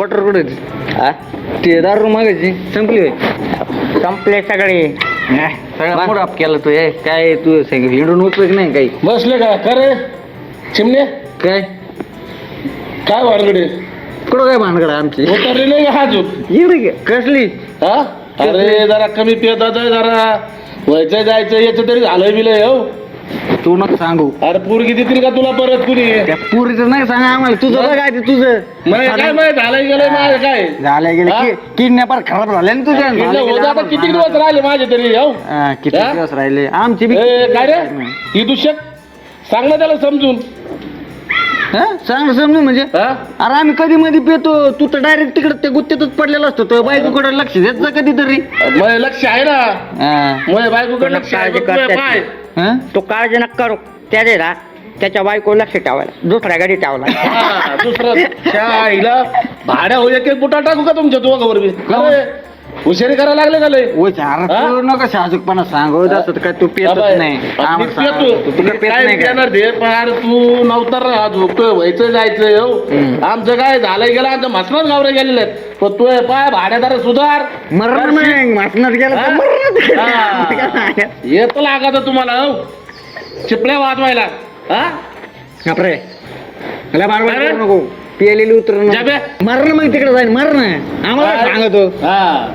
Quarter कुठे हा? ते दारू मागायची. संपली होय. संपले सगळे. सगळा वा. मूड ऑफ केला तू हे काय तू सांग हिंडून उपयोग नाही काही? बसले का? का रे? चिमणे काय? काय वारगडे? कुठं काय भानगड आमची? उतरले नाही का हा इकडे घे. कसली? हा? अरे जरा कमी पियत जरा. व्हायचं जायचं याचं तरी झालंय बिलय हो. तू नका सांगू. अरे पोरगी देतील का तुला परत कुणी? त्या पुरीचं नाही सांगा आम्हाला तुझं बघ आहे ते तुझं काय माहीत झालंय गेलंय माझं काय? झाल्या गेले? किडनॅपर खराब झाले ना तुझ्या. होतं. आता किती. दिवस राहिले माझे तरी हो? हा, किती हा? दिवस राहिले? आमची बी ए, काय रे? ही दुष्यक? सांग ना त्याला समजून. हा? सांग समजून म्हणजे? हा? अरे आम्ही कधी मध्ये पेतो? तू तर डायरेक्ट तिकडे त्या गुत्त्यातच पडलेला असतो. तो बायकोकडे लक्ष देत जा कधीतरी. मग लक्ष आहे ना. हा. मग बायकोकडे लक्ष आहे. काळजी बघ तुझ्या करतात. पाय हा? तू काळजी नका करू. त्या दे ना त्याच्या बायको लक्ष ठेवायला दुसऱ्या गाडी ठेवला. हा, दुसरं त्या आईला भाड्या हो एक एक बुटा टाकू का तुमच्या दोघांवर बी? अरे, हुशारी करायला लागले का लय ओ चार हा? तू नका शाजूकपणा सांगू जसं काय तू पेतच बाबा, नाही मी आम्हाला सांग. पितो. तू काय पेत नाही का? ते पण अरे तू नव्हता ना झोपतोय व्हायचं जायचं हो. आमचं काय झालंय गेलं आमचं मसनात गावरे गेलेले पण तू हे पाय भाड्यादार सुधार मरण नाही गेला तर हा? हा. येत लागत तुम्हाला हो चिपल्या वाजवायला हा बापरे मला बारबार अरे? करू नको पिलेली उतर जाबे. मरण मग तिकडे जाईल मरण आम्हाला काय? सांगतो हा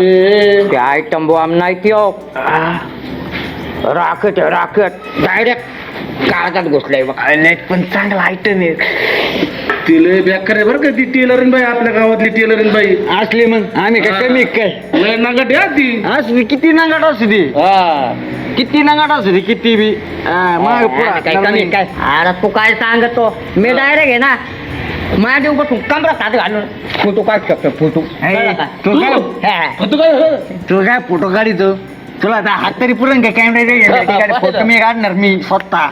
ते आयटम बॉम्ब नाही त्यो. राखत आहे, राखत डायरेक्ट काळजात घुसलाय बघ. नेट पण चांगला आयटम आहे. तिले बेकार आहे बरं का ती टेलरिंग बाई आपल्या गावातली टेलरिंग बाई. असली मग आम्ही काय. कमी काय? लय नागट या ती. असली किती नागाट असू दे. हा. किती नागाट असू दे किती बी. हा, मग पुढं काय कमी काय? अरे तू काय सांगतो? मी डायरेक्ट आहे ना माझ्या बसून कमरात हात घालून फोटो काढ शकतो फोटो कळलं का? तू काय हा. तू काय हो? तू काय फोटो काढितो तुला आता हात तरी पुरण का कॅमेरा फोटो मी काढणार मी स्वतः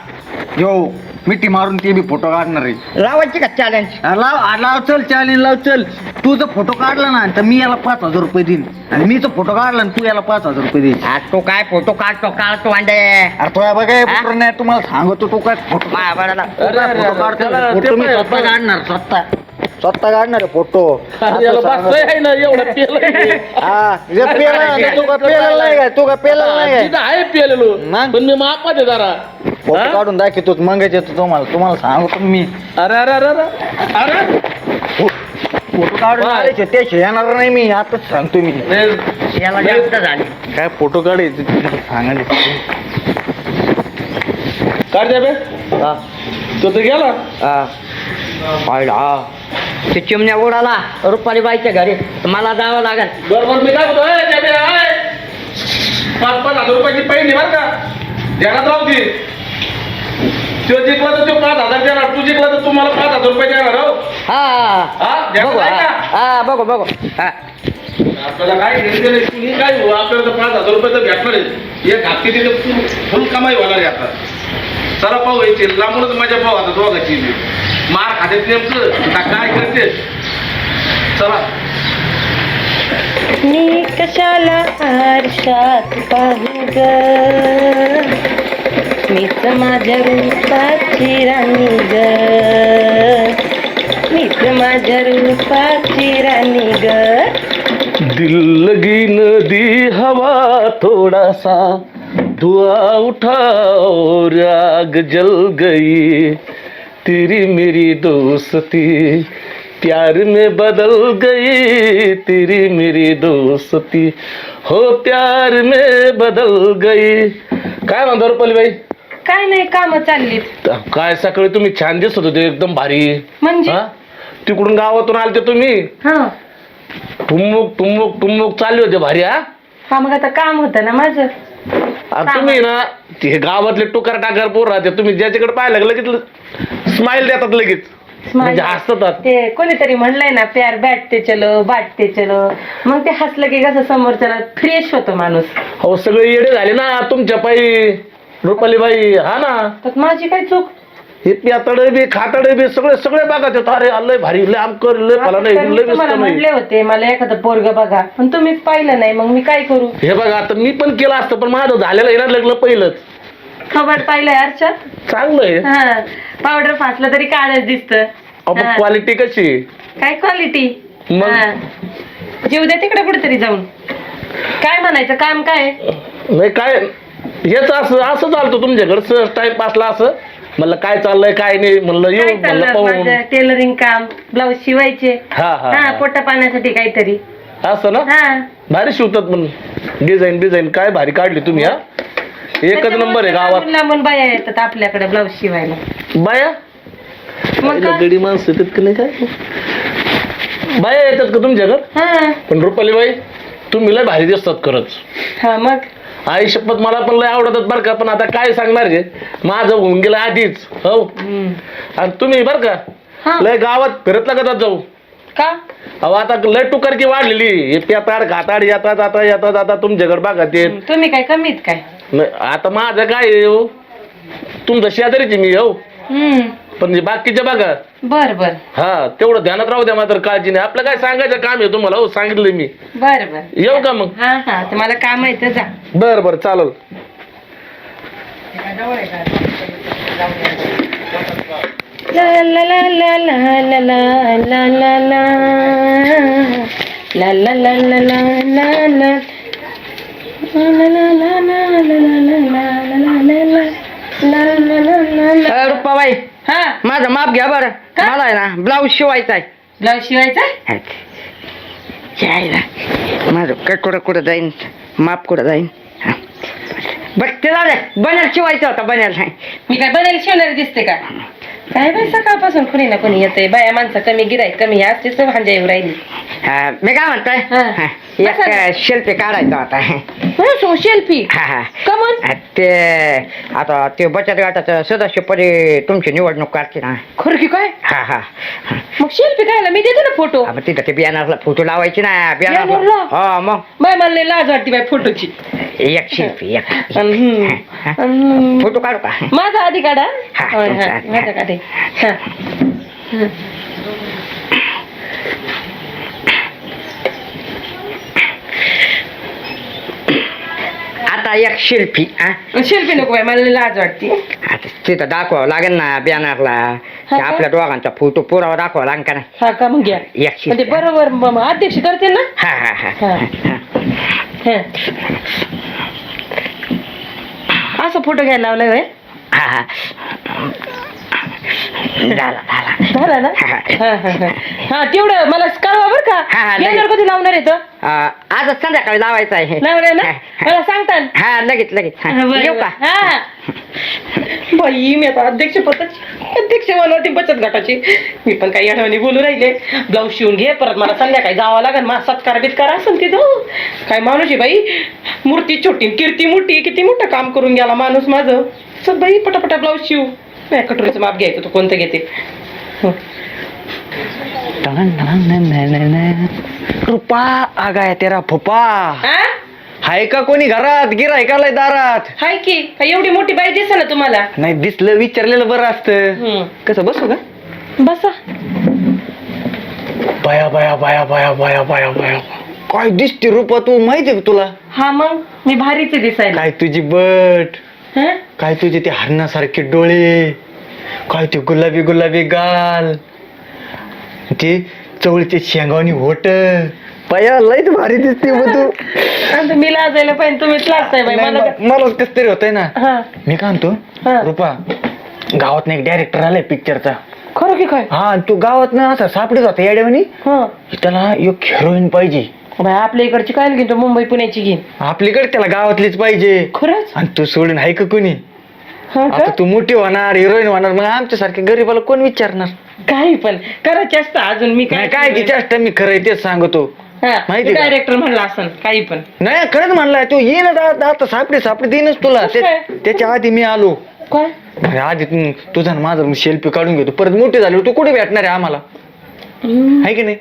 यो मिठी मारून ते बी फोटो काढणार आहे. लावायची का चॅलेंज लाव लाव चल चॅलेंज लाव चल. तू जर फोटो काढला ना तर मी याला पाच हजार रुपये देईन. आणि मी जर फोटो काढला ना तू याला पाच हजार रुपये देईन. आज तू काय फोटो काढतो काढतो वांडे अरे तो बघा पुत्र नाही तुम्हाला सांगतो तू काय फोटो अरे, फोटो काढतो फोटो मी ते स्वतः काढणार स्वतः. स्वतः काढणार फोटो. अरे याला बसतंय आहे ना एवढं पेलं हा जे पेला ना, तू का पेला नाही काय तू का पेला नाही काय आहे पेलेलो. मग? पण मी मापात आहे जरा. फोटो हा? काढून दाखवतो मंगायचे येतो तुम्हाला तुम्हाला सांगतो मी. अरे अरे अरे अरे अरे! फोटो काढून. आणायचे, ते येणार नाही मी आताच सांगतो मी. लय- याला लय- जास्त झाली. काय फोटो काढायचे? सांगायचे. काढ द्या बे. तो तर गेला. पाहिला ते चिमण्या उडाला रुपाली बाईच्या घरी. मला जावं लागेल. बरोबर मी काय होतो पाच पाच हजार रुपयाची पहिली बरं का. ध्यानात राहू दे. तो जिंकला तर तो पाच हजार देणार. तू जिंकला तर तुम्हाला पाच हजार रुपये देणार हो. हा हा, बघू हा का? हा, बघू बघू. हा. आपल्याला काय घ्यायचं नाही. तुम्ही काय हो? आपल्याला तर पाच हजार रुपये तर भेटणार आहे. एक हाती तिथे फुल कमाई होणार आहे आता. चला पाहू यायची लांबूनच मजा पाहू आता दोघांची. मार खाते नेमकं. का काय करते? चला. मी कशाला आरशात पाहू ग? मीच माझ्या रूपाची राणी ग. मीच माझ्या रूपाची राणी ग. दिल लगी नदी हवा थोडासा धुआ उठा और आग जल गई. तेरी मेरी दोस्ती प्यार में बदल गई. तेरी मेरी दोस्ती हो प्यार में बदल गई. काय म्हणतो रुपाली बाई? काय नाही काम चाललीत. काय सकाळी तुम्ही छान दिसत होते एकदम भारी. म्हणजे? हा? तिकडून गावातून आलते तुम्ही? हा. टुमुक टुमुक टुमुक चालले होते भारी हा? हा मग आता काम होतं ना माझं. आणि तुम्ही ना ते गावातले टुकार टाकार पोर राहते तुम्ही ज्याच्याकडे पाहायला लागलं लगेच स्माइल देतात लगेच. म्हणजे हसतात. ते कोणीतरी म्हणलंय ना प्यार बॅटते चलो बाटते चलो. मग ते हसलं की कसं समोरच्याला फ्रेश होतो माणूस. हो सगळे येडे झाले ना तुमच्या पायी. रुपाली बाई हा ना? तर माझी काय चूक? हे प्यातडे बी खातडे बी सगळे सगळे बघा ते अरे लय भारी लय आमकर लय फला नाही लय तुम्हाला नाही म्हणले होते मला एखादं पोरग बघा. पण तुम्हीच पाहिलं नाही मग मी काय करू? हे बघा आता मी पण केलं असतं पण माझं झालेलं आहे ना लग्न पहिलंच. खबर पाहिलंय अर्षात चांगलं आहे. हा पावडर फासलं तरी काळच दिसत. अहो क्वालिटी कशी? आहे? काय क्वालिटी मग? जीव द्या तिकडे कुठेतरी जाऊन. काय म्हणायचं काम काय नाही काय? हेच असं असं चालतं तुमच्याकडे. सहज टाइमपासला असं. म्हणलं काय चाललंय काय नाही. म्हणलं काय येऊ म्हणलं चाललं पाहून माझं टेलरिंग काम? ब्लाऊज शिवायचे? हा हा हा हा. पोटा पाण्यासाठी काहीतरी. असं ना? हा. भारी शिवतात पण डिझाईन डिझाईन काय भारी काढली तुम्ही हा? एकच नंबर आहे गावात. लांबून बाया येतात आपल्याकडे ब्लाऊज शिवायला. बाया? मग काय? गडी माणसं येतात का नाही काय? बाया येतात का तुमच्याकडे? हा. पण रुपाली बाई तुम्ही लय भारी दिसतात खरंच. हा मग? आई शपथ मला पण लय आवडतात बरं का पण आता काय सांगणार रे माझं होऊन गेलं आधीच हो. आणि तुम्ही बरं का लय गावात फिरत का जाऊ? का? अहो आता लय टुकारकी वाढलेली हे पेताड घाताड येतात आता येतात आता तुमच्याकडे बघा ते. तुम्ही काय कमीत काय? आता माझं काय आहे हो? तुमचं शेजारीची मी हो? हम्म. पण हे बाकीचे बघा बर बर हा तेवढं ध्यानात राहू द्या मात्र काळजी नाही आपलं काय सांगायचं काम आहे तुम्हाला हो सांगितलं मी बर बर येऊ का मग हा हा तर मला काम आहे तर जा बर बर चालेल ला ला ला ला ला ला ला ला ला ला ला ला ला ला ला ला ला रुपाबाई हा? माझं माप घ्या बरं? मला आहे ना ब्लाऊज शिवायचा आहे. ब्लाऊज शिवायचा यायला माझं काय कुठं कुठं जाईन माप कुठं जाईन. हा. बरं. ते झालं. बनेल शिवायचं होता बनेल. नाही मी काय बनायला शिवणारी दिसते का? काय बाई सकाळपासून कुणी ना कुणी येते बाया माणसं कमी गिराय कमी असतेच भांजा येऊ राहिली. हा, मी काय म्हणतोय? हा. हा, एक शिल्पी काढायचा होता. सेल्फी हा हा. कमन हा, ते आता ते बचत गटाचं सदस्यपदी तुमची निवडणूक काढते ना. खरं की काय? हा हा. मग सेल्फी कायला मी देते ना फोटो हा, मग तिथं ते बियाणारला फोटो लावायची ना बियाणारला? बियाणारला हा मग. बाय मला लय लाज वाटते बाय फोटोची एक शिल्पी एक. हा, हा. फोटो काढू का? माझा आधी काढा हा, होय, तुमचा हा, आधी. माझा काढे हा. हा. आता एक शिल्पी हा. शिल्पी नको बाय मला लाज वाटते. आता तिथं दाखवावं लागेल ना बॅनरला हा का? आपल्या दोघांचा फोटो पुरावा दाखवावा लागेल का नाही? हा का? मग घ्या. एक म्हणजे शिल्पी बरोबर म- म- अध्यक्ष करते ना? हा हा हा. हा. हा. हा. असं फोटो घ्यायला लावलाय होय हा हा. झाला झाला. झाला ना? हा. हा. हा हा. हा तेवढं मला कळवा बर का. हा, येणार. कधी लावणार आहे तर आ, आजच संध्याकाळी लावायचं आहे. लावणार ना. मला सांगता ना. हा लगेच लगेच. हा. हा, बरं, येऊ बरं. का हा. बाई मी आता अध्यक्ष पदाची अध्यक्ष बनवते बचत गटाची. मी पण काही आठवणी बोलू राहिले. ब्लाऊज शिवून घे परत मला संध्याकाळी जावं लागेल मला सत्कार बित्कार असेल तिथं काय माणूस आहे बाई? मूर्ती छोटी कीर्ती मोठी किती मोठं काम करून गेला माणूस माझं. चल बाई पटापटा ब्लाऊज शिव. नाही कटोरीचं माप घ्यायचं तू कोणतं घेते? हो. रुपा आगाय तेरा फुपा. हा? हाय का कोणी घरात? गिराय का लय दारात. हाय की काय एवढी मोठी बाई दिसा ना तुम्हाला? नाही दिसलं विचारलेलं बरं असतं. कसं बसू का? बसा. बाया बाया बाया बाया बाया बाया बाया. काय दिसते रुपा तू? माहितीये का तुला? हा मग मी भारीच दिसायला. काय तुझी बट? हा? काय तुझे ते हरणासारखे डोळे? काय ते गुलाबी गुलाबी गाल. ते चवळीचे शेंगावणी होट पाया लयच भारी दिसते बघ तू. मी लाजायला पाहिजे तुम्हीच लाजताय बाई मला कस तरी होतंय ना. हा. मी काय म्हणतो. रुपा गावात एक डायरेक्टर आलाय पिक्चरचा खरं की काय? हा तू गावात ना असा सापडत होता येड्यावानी. हा. त्याला एक हिरोईन पाहिजे. बाई आपल्या इकडची काय घेईन तो मुंबई पुण्याची घेईन. आपलीकडे त्याला गावातलीच पाहिजे. खरंच? आणि तू सोडून आहे का कोणी? आता तू मोठी होणार हिरोईन होणार मग आमच्यासारख्या गरीबाला कोण विचारणार? काही पण. करायची असतं अजून मी नाही काय की चेष्टा मी खरंय तेच सांगतो. माहिती का? डायरेक्टर म्हणला असं काही पण. नाही खरंच म्हणलाय तू ये ना आता- आता सापडे सापडे देईनच तुला. कसं काय? त्याच्या आधी मी आलो. काय अरे आधी तू तुझा आणि माझा सेल्फी काढून घेतो. परत मोठी झाली तू कुठे भेटणार आहे आम्हाला. आहे की नाही?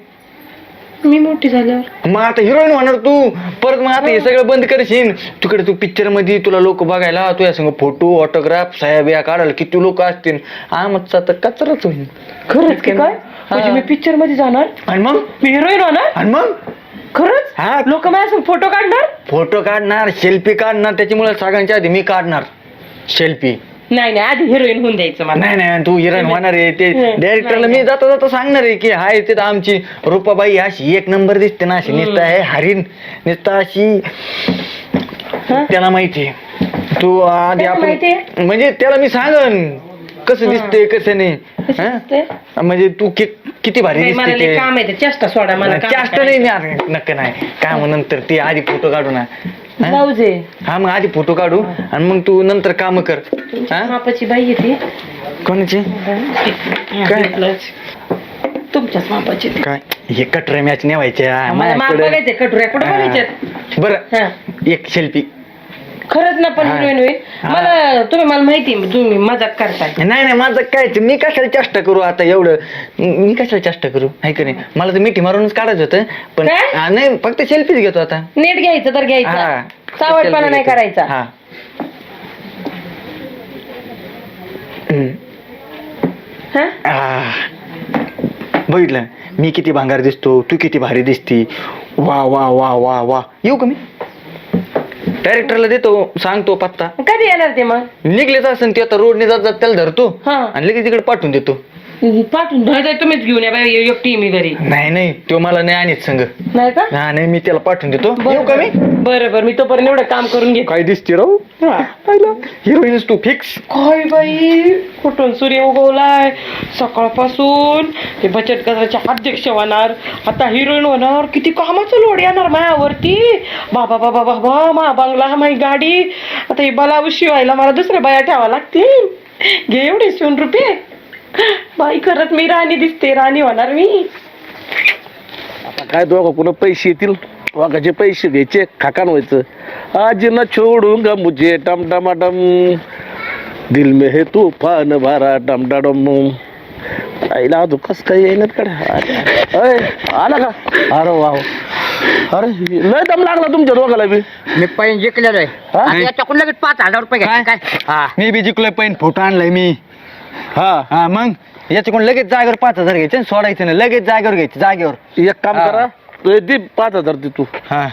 मी मोठी झाल्यावर. मग आता हिरोईन होणार तू. परत मग आता हे सगळं बंद करशील. तिकडे तू पिक्चरमध्ये तुला लोक बघायला तुझ्या संग फोटो ऑटोग्राफ साहेब या काढायला किती लोक असतील. आमचा तर कचराच होईल. खरंच की काय? म्हणजे मी पिक्चरमध्ये जाणार. आणि मग? मी हिरोईन होणार? आणि मग? हा. खरंच लोक माझ्या फोटो काढणार? फोटो काढणार सेल्फी काढणार त्याच्यामुळे सगळ्यांच्या आधी मी काढणार. सेल्फी नाही नाही आधी हिरोईन होऊन द्यायचं मला. नाही नाही तू हिरोईन होणार आहे. ते डायरेक्टरला मी. जाता जाता सांगणार आहे की हाय ते आमची रूपाबाई अशी एक नंबर दिसते ना अशी निसता आहे हरीण निसता अशी. त्याला माहिती आहे. तू आधी त्याला माहिती आपण म्हणजे त्याला मी सांगन कसं दिसते कसं नाही. हा? दिसते? म्हणजे तू कि- किती भारी नाही, मला दिसते लय ते. काम आहे ते. चेष्टा सोडा मला काम जास्त नाही नक्की नाही. काय मग नंतर ते आधी फोटो काढू ना. हा? हा मग आधी फोटो काढू आणि मग तू नंतर काम कर हा मापाची बाई येते कोणाची काय? तुमच्याच मापाची ती. काय हे कटरे मॅच नेवायच्या मला माप माझ्याकडे. बघायचे कटोऱ्या कुठं हा. बघायच्यात बरं हा. एक सेल्फी खरंच ना पण हा. हिरोईन होईल हा. मला तुम्ही मला माहिती आहे, तुम्ही मजाक करताय नाही नाही माझं काय ते, मी कशाला चेष्टा करू आता एवढं मी कशाला चेष्टा करू आहे का नाही मला तर मिठी मारूनच काढायचं होतं पण काय? हा, नाही फक्त सेल्फीच घेतो आता नेट घ्यायचं तर हा. घ्यायचं Selfie नाही. करायचा हा हम्म. हा? बघितलं मी किती भांगार दिसतो तू किती भारी दिसती वा वा वा वा वा येऊ का मी डायरेक्टरला देतो सांगतो पत्ता. कधी येणार ते मग? निघलेच असेल ते आता रोडने जात जात त्याला धरतो. हा. आणि लगेच तिकडे पाठवून देतो. पाठवून नाही नाही, तुम्हीच घेऊन या बाई एकटी मी घरी. नाही नाही तो मला नाही आणत संग. नाही का? हा नाही मी त्याला पाठवून देतो. येऊ का मी? बरं. बरं मी तोपर्यंत एवढं काम करून घेतो. काय दिसते राहू हिरोईनच तू फिक्स काय बाई? कुठून सूर्य उगवलाय? सकाळपासून ते बचत गटाचे अध्यक्ष होणार. आता हिरोईन होणार. किती कामाचं लोड येणार मायावरती? बाबा बाबा बाबा मा बंगला माई गाडी. आता ही बलाऊ शिवायला मला दुसऱ्या बाया ठेवा लागतील. घे एवढे शिवून रुपये. बाई खरंच मी राणी दिसते राणी होणार मी. आता काय दोघं पुन्हा पैसे येतील? वाघाचे पैसे घ्यायचे खाकान व्हायचं. आज न छोडूंगा मुझे टम टमाटम दिल में है तूफान भरा डम डम आईला अजून कस काय येणार कडे? अय आला का? अरे वा अरे लय दम लागला तुमच्या दोघाला बी. मी पैन जिंकलेलो आहे. हा? आणि याच्याकडून लगेच पाच हजार रुपये घ्यायचे. काय? हा. मी बी जिंकलोय पण फोटो आणलाय मी. हा. हा मग? याच्याकडून लगेच जागेवर पाच हजार घ्यायचे आणि सोडायचं नाही. लगेच जागेवर घ्यायचे जागेवर. एक काम हा. करा तू दे पाच हजार दे तू. हा.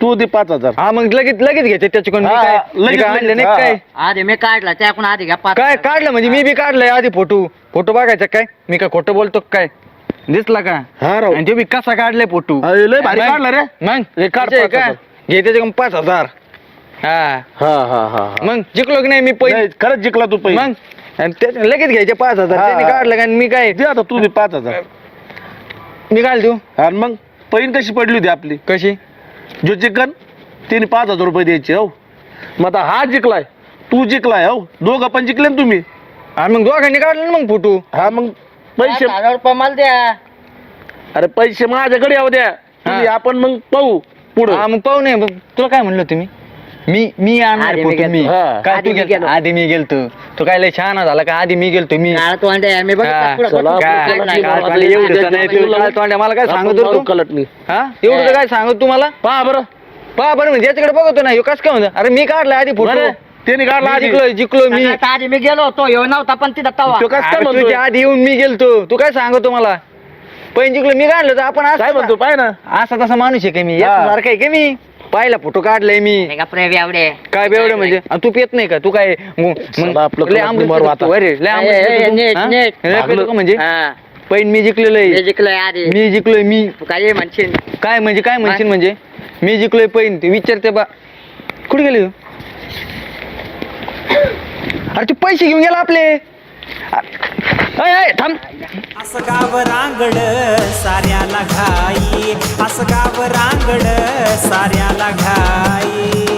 तू दे पाच हजार. हा मग लगेच लगेच घ्यायचे. त्याच्याकडून मी हा, काय मी लगेच, काय आणलं लगेच, नाही हा. काय? आधी मी काढला त्याकडून आधी घ्या पाच काय काढलं म्हणजे? मी बी काढलंय आधी फोटो. फोटो बघायचा काय? मी काय खोटं बोलतो का काय? दिसला का? हा राव. आणि ते बी कसा काढलाय फोटो? अरे, लय भारी काढला रे. मग हे काढ त्याचे पाच का? हजार. घे त्याच्याकडून पाच हजार. हा. हा हा हा. मग जिंकलो की नाही मी नाही, पैसे खरंच जिंकला तू पैसे मग आणि ते लगेच घ्यायचे पाच हजार. हा. त्याने काढलं का आणि मी काय दे आता तू दे पाच हजार. मी काढ देऊ? आणि मग पैन कशी पडली होती आपली? कशी? जो चिकन तिने पाच हजार रुपये द्यायचे हो. मग आता हा जिंकलाय. तू जिंकलाय हो. दोघं पण जिंकले ना तुम्ही. आणि मग दोघांनी काढलं ना मग फोटो. हा मग पैसे पाच हजार रुपये मला द्या. अरे पैसे माझ्याकडे येऊ द्या. तुम्ही. आपण मग पाहू पुढं. हा मग पाहू नये मग तुला काय म्हणलं तुम्ही मी? मी आणणार आधी मी फोटो मी. गेलतो. हा. काय आधी तू मी गेलतो? गेलो. आधी मी गेलतो. तू काय लय छान झाला का? आधी मी गेलतो मी. काळा मी हा. बघितलं. पुढं चला, काय- काढला एवढं नाही तू. मला काय सांगत होतो कलट नाही हा? एवढं तर काय सांगत तुम्हाला? पहा बरं. पहा बरं म्हणजे याच्याकडे बघतो ना ह्यो कसं काय म्हणतो? अरे मी काढलाय आधी फोटो. बरं, त्याने काढला आधी. जिंकलोय जिंकलो मी. आधी मी गेलो होतो येऊ नव्हता पण तिथं तवा. तो कसं काय अरे तुझ्या आधी येऊन मी गेलतो. तू काय सांगतो मला पण जिंकलो मी काढलं तर आपण काय म्हणतो? असं पाय ना. असा तसा माणूस आहे का मी? हा. सारखं आहे का मी? पाहिला फोटो काढलाय मी. का प्रेम एवढे काय बेवडे म्हणजे? आणि तू पित नाही का? तू काय मग- चला, मग आपलं लय आंबट तू. अरे, लय आंबट ए, ए, पितो तू, नीट, हा? नीट. लय पितो का म्हणजे? हा. पैन मी जिंकलेलं हे आहे जिंकलोय आधी. मी जिंकलोय मी. तू काय म्हणशील? काय म्हणजे काय म्हणशील म्हणजे? मी जिंकलोय पैन ते विचारते बा. कुठे गेले ह्यो? अरे ते पैसे घेऊन गेला आपले. थांब. असं गाव रांगड साऱ्याला घाई. असं गाव रांगड साऱ्याला घाई.